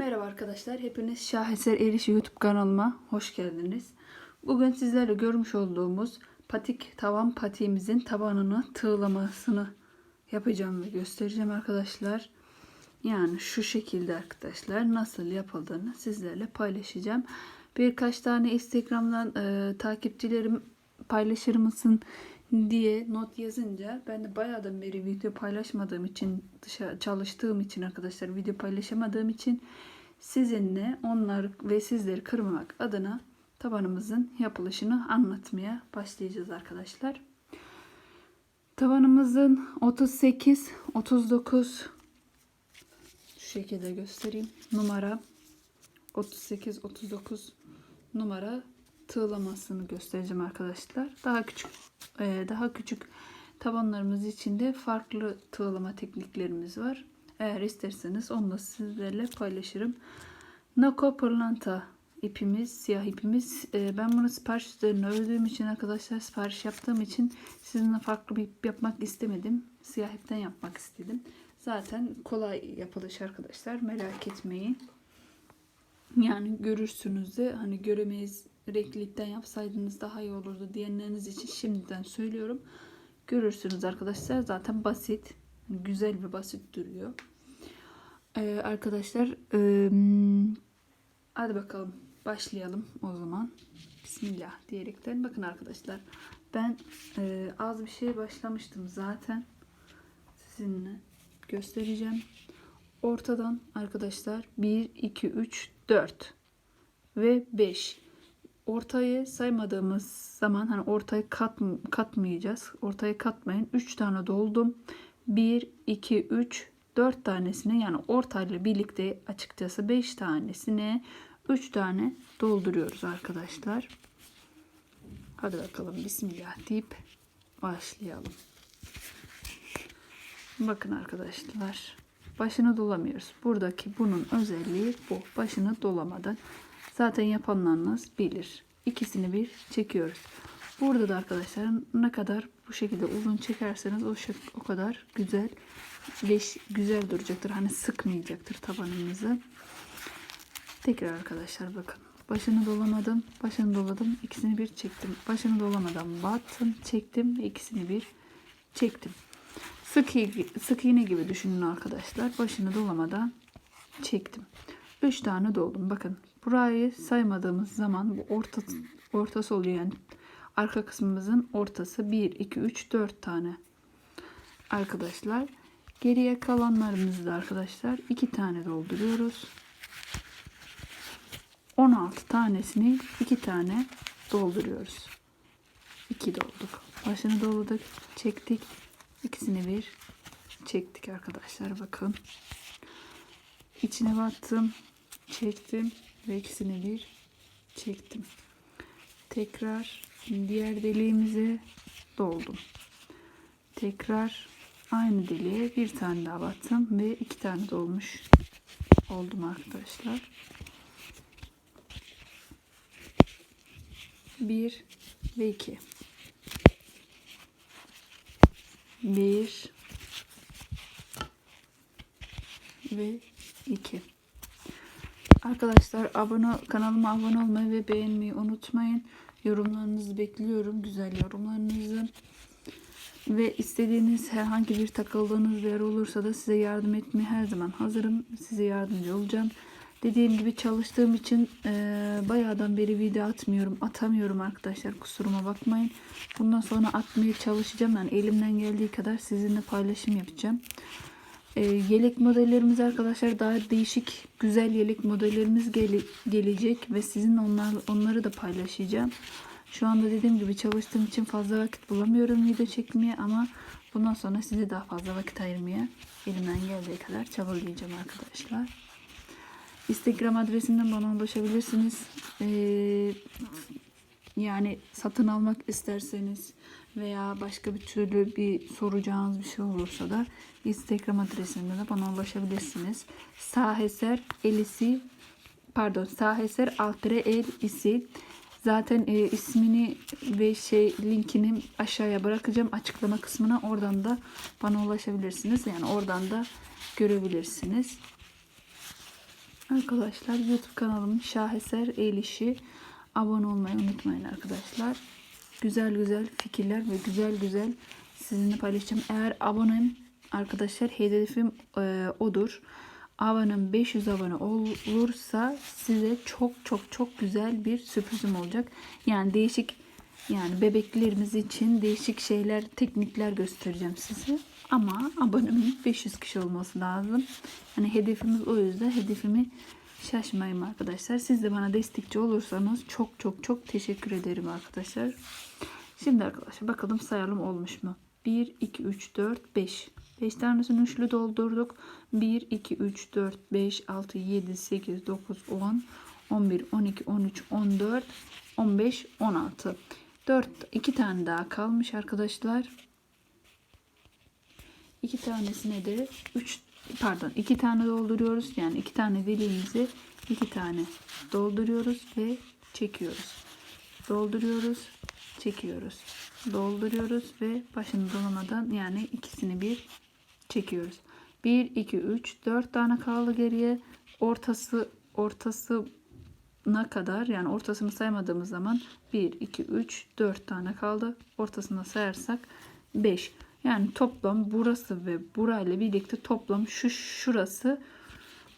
Merhaba arkadaşlar. Hepiniz Şaheser Eriş YouTube kanalıma hoş geldiniz. Bugün sizlerle görmüş olduğumuz patik tavan patiğimizin tabanını tığlamasını yapacağım ve göstereceğim arkadaşlar. Yani şu şekilde arkadaşlar nasıl yapıldığını sizlerle paylaşacağım. Birkaç tane Instagram'dan e, takipçilerim paylaşır mısın diye not yazınca ben de bayağıdan beri video paylaşmadığım için dışarı çalıştığım için arkadaşlar video paylaşamadığım için sizinle onlar ve sizleri kırmamak adına tabanımızın yapılışını anlatmaya başlayacağız arkadaşlar. Tabanımızın 38 39 şu şekilde göstereyim. Numara 38 39 numara tığlamasını göstereceğim arkadaşlar. Daha küçük e, daha küçük tabanlarımız için de farklı tığlama tekniklerimiz var. Eğer isterseniz onu da sizlerle paylaşırım. Nako pırlanta ipimiz, siyah ipimiz. E, ben bunu sipariş üzerine ördüğüm için arkadaşlar sipariş yaptığım için sizinle farklı bir ip yapmak istemedim. Siyah ipten yapmak istedim. Zaten kolay yapılış arkadaşlar. Merak etmeyin. Yani görürsünüz de hani göremeyiz renkli ipten yapsaydınız daha iyi olurdu diyenleriniz için şimdiden söylüyorum. Görürsünüz arkadaşlar zaten basit. Güzel bir basit duruyor. Ee, arkadaşlar ee, hadi bakalım başlayalım o zaman. Bismillah diyerekten. Bakın arkadaşlar ben ee, az bir şey başlamıştım zaten. Sizinle göstereceğim. Ortadan arkadaşlar 1, 2, 3, 4 ve 5 ortayı saymadığımız zaman hani ortayı kat, katmayacağız. Ortayı katmayın. 3 tane doldum. 1, 2, 3, 4 tanesini yani ortayla birlikte açıkçası 5 tanesine 3 tane dolduruyoruz arkadaşlar. Hadi bakalım bismillah deyip başlayalım. Bakın arkadaşlar başını dolamıyoruz. Buradaki bunun özelliği bu. Başını dolamadan Zaten yapanlarınız bilir. İkisini bir çekiyoruz. Burada da arkadaşlar ne kadar bu şekilde uzun çekerseniz o, o kadar güzel leş, güzel duracaktır. Hani sıkmayacaktır tabanınızı. Tekrar arkadaşlar bakın. Başını dolamadım. Başını doladım. ikisini bir çektim. Başını dolamadan battım. Çektim ve ikisini bir çektim. Sık, sık iğne gibi düşünün arkadaşlar. Başını dolamadan çektim. 3 tane doldum. Bakın burayı saymadığımız zaman bu orta, ortası oluyor yani arka kısmımızın ortası 1, 2, 3, 4 tane. Arkadaşlar geriye kalanlarımızı da arkadaşlar 2 tane dolduruyoruz. 16 tanesini 2 tane dolduruyoruz. 2 dolduk. Başını dolduk. Çektik. İkisini bir çektik arkadaşlar. Bakın. İçine battım. Çektim ve ikisini bir çektim. Tekrar diğer deliğimize doldum. Tekrar aynı deliğe bir tane daha battım ve iki tane dolmuş oldum arkadaşlar. Bir ve iki. Bir ve iki. Arkadaşlar abone kanalıma abone olmayı ve beğenmeyi unutmayın. Yorumlarınızı bekliyorum. Güzel yorumlarınızı. Ve istediğiniz herhangi bir takıldığınız yer olursa da size yardım etmeye her zaman hazırım. Size yardımcı olacağım. Dediğim gibi çalıştığım için e, bayağıdan beri video atmıyorum. Atamıyorum arkadaşlar. Kusuruma bakmayın. Bundan sonra atmaya çalışacağım. Yani elimden geldiği kadar sizinle paylaşım yapacağım. E, yelek modellerimiz arkadaşlar daha değişik güzel yelek modellerimiz gele, gelecek ve sizin onlar, onları da paylaşacağım. Şu anda dediğim gibi çalıştığım için fazla vakit bulamıyorum video çekmeye ama bundan sonra size daha fazla vakit ayırmaya elimden geldiği kadar çabalayacağım arkadaşlar. Instagram adresimden bana ulaşabilirsiniz. Ee, yani satın almak isterseniz veya başka bir türlü bir soracağınız bir şey olursa da Instagram adresimden de bana ulaşabilirsiniz. Saheser Elisi pardon Saheser Altre El isi zaten e, ismini ve şey linkini aşağıya bırakacağım açıklama kısmına oradan da bana ulaşabilirsiniz yani oradan da görebilirsiniz Arkadaşlar YouTube kanalım Şaheser El İşi. Abone olmayı unutmayın arkadaşlar. Güzel güzel fikirler ve güzel güzel sizinle paylaşacağım. Eğer abonem arkadaşlar hedefim e, odur. Abonem 500 abone olursa size çok çok çok güzel bir sürprizim olacak. Yani değişik yani bebeklerimiz için değişik şeyler, teknikler göstereceğim size. Ama abonemin 500 kişi olması lazım. Hani hedefimiz o yüzden hedefimi şaşmayın arkadaşlar. Siz de bana destekçi olursanız çok çok çok teşekkür ederim arkadaşlar. Şimdi arkadaşlar bakalım sayalım olmuş mu? 1, 2, 3, 4, 5. 5 tanesini üçlü doldurduk. 1, 2, 3, 4, 5, 6, 7, 8, 9, 10, 11, 12, 13, 14, 15, 16. 4, 2 tane daha kalmış arkadaşlar. 2 tanesine de 3 pardon 2 tane dolduruyoruz. Yani 2 tane deliğimizi 2 tane dolduruyoruz ve çekiyoruz. Dolduruyoruz, çekiyoruz. Dolduruyoruz ve başını dolamadan yani ikisini bir çekiyoruz. 1 2 3 4 tane kaldı geriye. Ortası ortasına kadar yani ortasını saymadığımız zaman 1 2 3 4 tane kaldı. Ortasına sayarsak 5. Yani toplam burası ve burayla birlikte toplam şu şurası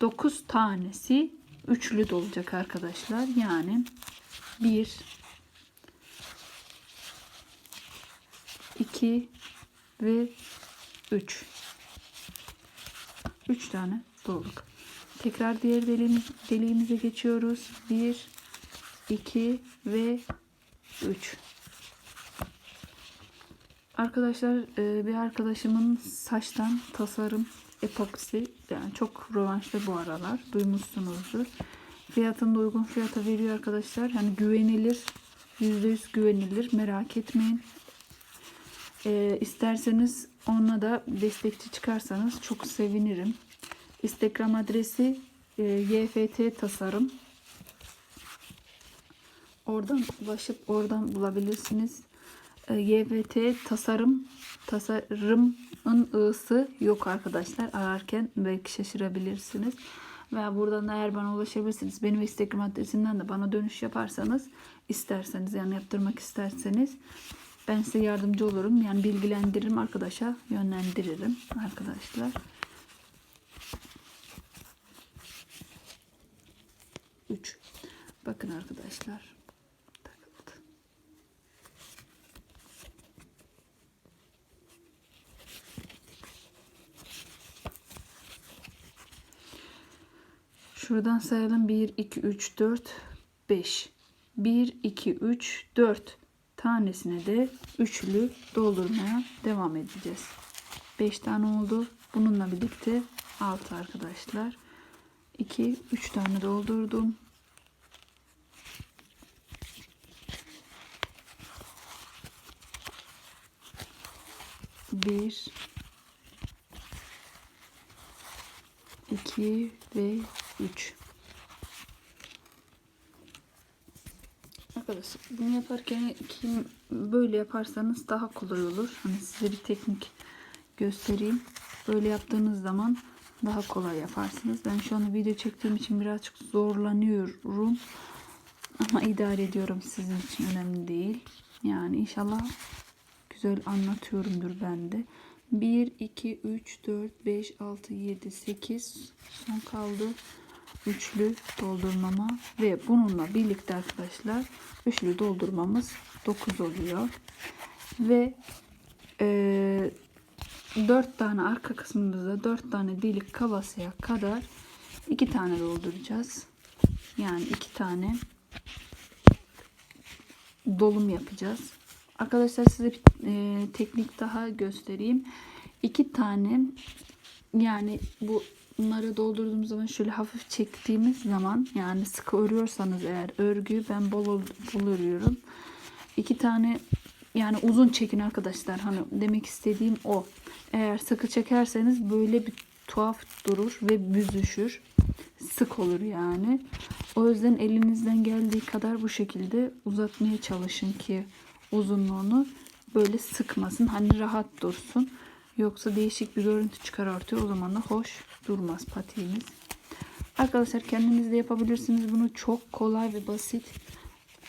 9 tanesi üçlü dolacak arkadaşlar. Yani 1 2 ve 3 3 tane dolduk. Tekrar diğer deliğimiz, deliğimize geçiyoruz. 1 2 ve 3 Arkadaşlar e, bir arkadaşımın saçtan tasarım epoksi yani çok rövanşta bu aralar duymuşsunuzdur. Fiyatını da uygun fiyata veriyor arkadaşlar. Yani güvenilir %100 güvenilir merak etmeyin. E, isterseniz onunla da destekçi çıkarsanız çok sevinirim. Instagram adresi e, YFT tasarım. Oradan ulaşıp oradan bulabilirsiniz. E, YVT tasarım tasarımın ı'sı yok arkadaşlar. Ararken belki şaşırabilirsiniz. Ve buradan da eğer bana ulaşabilirsiniz. Benim Instagram adresinden de bana dönüş yaparsanız isterseniz yani yaptırmak isterseniz ben size yardımcı olurum. Yani bilgilendiririm arkadaşa yönlendiririm arkadaşlar. Üç. Bakın arkadaşlar. Şuradan sayalım. 1, 2, 3, 4, 5. 1, 2, 3, 4 tanesine de üçlü doldurmaya devam edeceğiz. 5 tane oldu. Bununla birlikte 6 arkadaşlar. 2, 3 tane doldurdum. Bir, iki ve üç. Arkadaşlar bunu yaparken kim böyle yaparsanız daha kolay olur. Hani size bir teknik göstereyim. Böyle yaptığınız zaman daha kolay yaparsınız. Ben şu anda video çektiğim için birazcık zorlanıyorum. Ama idare ediyorum sizin için önemli değil. Yani inşallah güzel anlatıyorumdur ben de. 1, 2, 3, 4, 5, 6, 7, 8 son kaldı. Üçlü doldurmama ve bununla birlikte arkadaşlar üçlü doldurmamız 9 oluyor. Ve e, 4 tane arka kısmımızda 4 tane delik kalasıya kadar 2 tane dolduracağız. Yani 2 tane dolum yapacağız. Arkadaşlar size bir e, teknik daha göstereyim. 2 tane yani bu bunları doldurduğumuz zaman şöyle hafif çektiğimiz zaman yani sıkı örüyorsanız eğer örgüyü ben bol, bol örüyorum. İki tane yani uzun çekin arkadaşlar. Hani demek istediğim o. Eğer sıkı çekerseniz böyle bir tuhaf durur ve büzüşür. Sık olur yani. O yüzden elinizden geldiği kadar bu şekilde uzatmaya çalışın ki uzunluğunu böyle sıkmasın. Hani rahat dursun. Yoksa değişik bir görüntü çıkar ortaya. O zaman da hoş durmaz patiğimiz. Arkadaşlar kendiniz de yapabilirsiniz. Bunu çok kolay ve basit.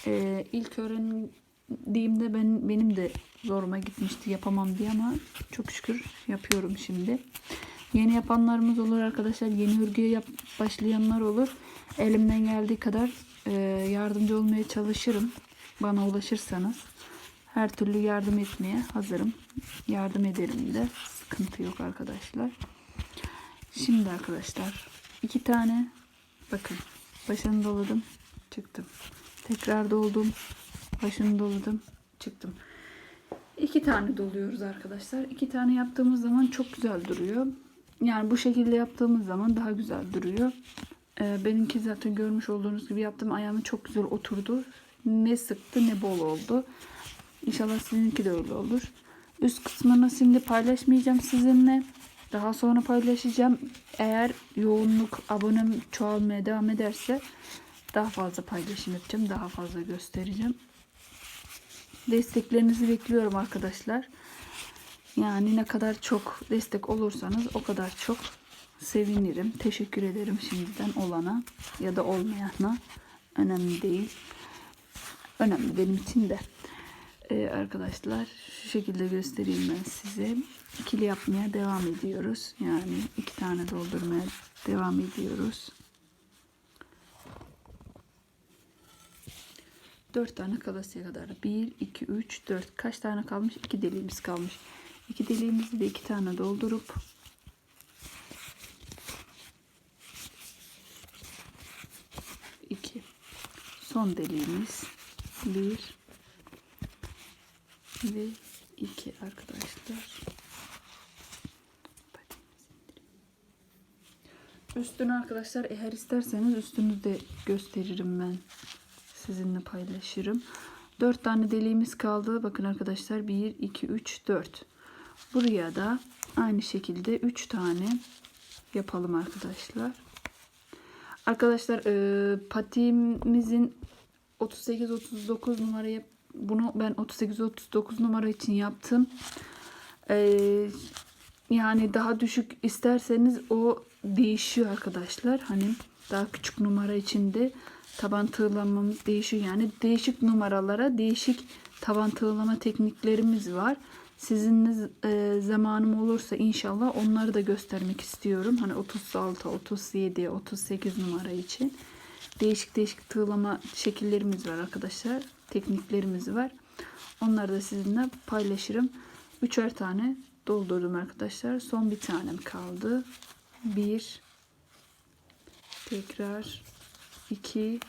Ee, ilk öğrendiğimde ben benim de zoruma gitmişti yapamam diye ama çok şükür yapıyorum şimdi. Yeni yapanlarımız olur arkadaşlar. Yeni örgüye yap, başlayanlar olur. Elimden geldiği kadar e, yardımcı olmaya çalışırım. Bana ulaşırsanız her türlü yardım etmeye hazırım. Yardım ederim de. Sıkıntı yok arkadaşlar. Şimdi arkadaşlar iki tane bakın başını doladım çıktım. Tekrar doldum. Başını doladım çıktım. İki tane doluyoruz arkadaşlar. İki tane yaptığımız zaman çok güzel duruyor. Yani bu şekilde yaptığımız zaman daha güzel duruyor. Ee, benimki zaten görmüş olduğunuz gibi yaptım. Ayağıma çok güzel oturdu. Ne sıktı ne bol oldu. İnşallah sizinki de öyle olur. Üst kısmını şimdi paylaşmayacağım sizinle. Daha sonra paylaşacağım. Eğer yoğunluk abonem çoğalmaya devam ederse daha fazla paylaşım yapacağım. Daha fazla göstereceğim. Desteklerinizi bekliyorum arkadaşlar. Yani ne kadar çok destek olursanız o kadar çok sevinirim. Teşekkür ederim şimdiden olana ya da olmayana. Önemli değil. Önemli benim için de. Ee, arkadaşlar şu şekilde göstereyim ben size. İkili yapmaya devam ediyoruz. Yani iki tane doldurmaya devam ediyoruz. Dört tane kalasıya kadar. Bir, iki, üç, dört. Kaç tane kalmış? İki deliğimiz kalmış. İki deliğimizi de iki tane doldurup iki. Son deliğimiz bir ve iki arkadaşlar. Üstünü arkadaşlar eğer isterseniz üstünü de gösteririm ben. Sizinle paylaşırım. 4 tane deliğimiz kaldı. Bakın arkadaşlar 1, 2, 3, 4. Buraya da aynı şekilde 3 tane yapalım arkadaşlar. Arkadaşlar e, patiğimizin 38-39 numaraya bunu ben 38-39 numara için yaptım. E, yani daha düşük isterseniz o değişiyor arkadaşlar. Hani daha küçük numara içinde taban tığlamamız değişiyor. Yani değişik numaralara değişik taban tığlama tekniklerimiz var. Sizinle e, zamanım olursa inşallah onları da göstermek istiyorum. Hani 36, 37, 38 numara için. Değişik değişik tığlama şekillerimiz var arkadaşlar. Tekniklerimiz var. Onları da sizinle paylaşırım. Üçer tane doldurdum arkadaşlar. Son bir tanem kaldı. Bir. Tekrar. iki,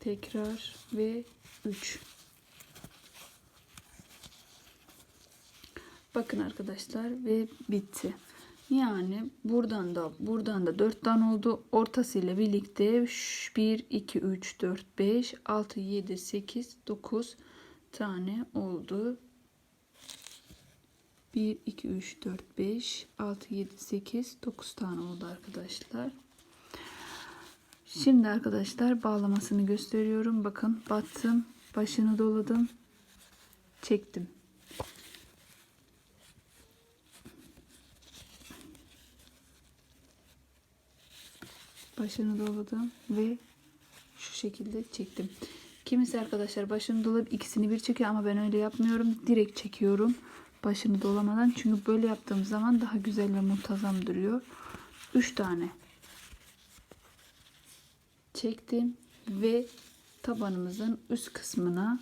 Tekrar ve üç. Bakın arkadaşlar ve bitti. Yani buradan da buradan da 4 tane oldu. Ortasıyla birlikte 1 2 3 4 5 6 7 8 9 tane oldu. 1 2 3 4 5 6 7 8 9 tane oldu arkadaşlar. Şimdi arkadaşlar bağlamasını gösteriyorum. Bakın battım. Başını doladım. Çektim. Başını doladım ve şu şekilde çektim. Kimisi arkadaşlar başını dolap ikisini bir çekiyor ama ben öyle yapmıyorum. Direkt çekiyorum başını dolamadan. Çünkü böyle yaptığım zaman daha güzel ve muntazam duruyor. 3 tane çektim ve tabanımızın üst kısmına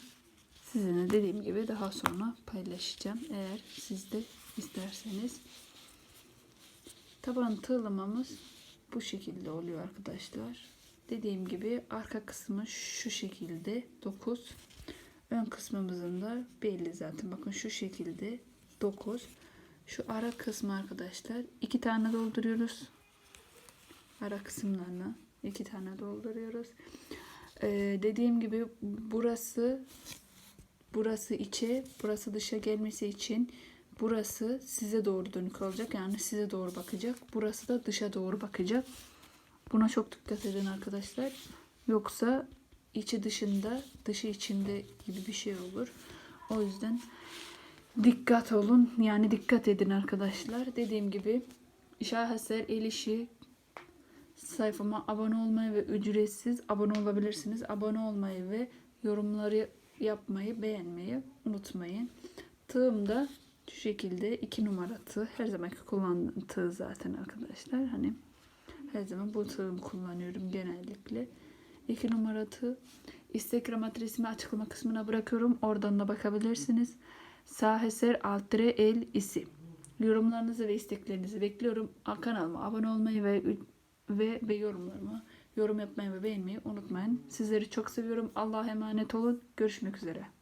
sizinle dediğim gibi daha sonra paylaşacağım. Eğer siz de isterseniz. Taban tığlamamız bu şekilde oluyor arkadaşlar. Dediğim gibi arka kısmı şu şekilde 9. Ön kısmımızın da belli zaten. Bakın şu şekilde 9. Şu ara kısmı arkadaşlar iki tane dolduruyoruz. Ara kısımlarına iki tane dolduruyoruz. Ee, dediğim gibi burası burası içe, burası dışa gelmesi için Burası size doğru dönük olacak. Yani size doğru bakacak. Burası da dışa doğru bakacak. Buna çok dikkat edin arkadaşlar. Yoksa içi dışında, dışı içinde gibi bir şey olur. O yüzden dikkat olun. Yani dikkat edin arkadaşlar. Dediğim gibi şaheser el işi sayfama abone olmayı ve ücretsiz abone olabilirsiniz. Abone olmayı ve yorumları yapmayı, beğenmeyi unutmayın. Tığım da şu şekilde iki numara tığ. Her zamanki kullandığım tığ zaten arkadaşlar. Hani her zaman bu tığımı kullanıyorum genellikle. İki numara tığ. Instagram adresimi açıklama kısmına bırakıyorum. Oradan da bakabilirsiniz. Saheser Altre El isi. Yorumlarınızı ve isteklerinizi bekliyorum. Kanalıma abone olmayı ve ve, ve yorumlarıma yorum yapmayı ve beğenmeyi unutmayın. Sizleri çok seviyorum. Allah'a emanet olun. Görüşmek üzere.